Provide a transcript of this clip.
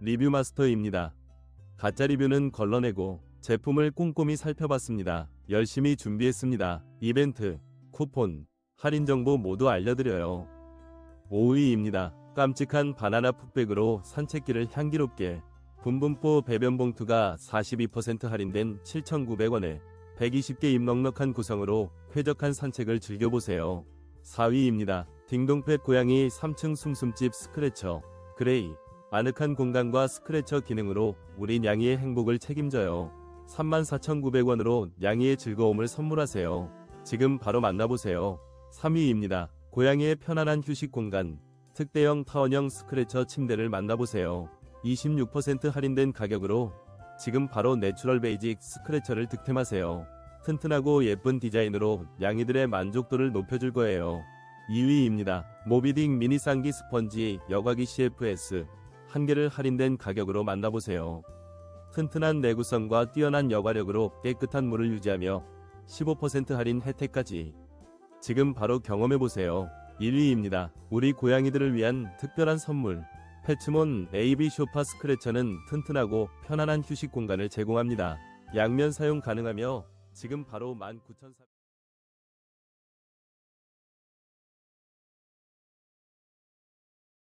리뷰 마스터입니다. 가짜 리뷰는 걸러내고 제품을 꼼꼼히 살펴봤습니다. 열심히 준비했습니다. 이벤트, 쿠폰, 할인 정보 모두 알려드려요. 5위입니다. 깜찍한 바나나 풋백으로 산책길을 향기롭게 분분포 배변 봉투가 42% 할인된 7,900원에 120개 입 넉넉한 구성으로 쾌적한 산책을 즐겨보세요. 4위입니다. 딩동펫 고양이 3층 숨숨집 스크래처 그레이 아늑한 공간과 스크래처 기능으로 우리 냥이의 행복을 책임져요. 34,900원으로 냥이의 즐거움을 선물하세요. 지금 바로 만나보세요. 3위입니다. 고양이의 편안한 휴식 공간 특대형 타원형 스크래처 침대를 만나보세요. 26% 할인된 가격으로 지금 바로 내추럴 베이직 스크래처를 득템하세요. 튼튼하고 예쁜 디자인으로 양이들의 만족도를 높여줄 거예요. 2위입니다. 모비딕 미니 쌍기 스펀지 여과기 CFS 한 개를 할인된 가격으로 만나보세요. 튼튼한 내구성과 뛰어난 여과력으로 깨끗한 물을 유지하며 15% 할인 혜택까지 지금 바로 경험해보세요. 1위입니다. 우리 고양이들을 위한 특별한 선물 패츠몬 AB 쇼파 스크래처는 튼튼하고 편안한 휴식 공간을 제공합니다. 양면 사용 가능하며 지금 바로 19,300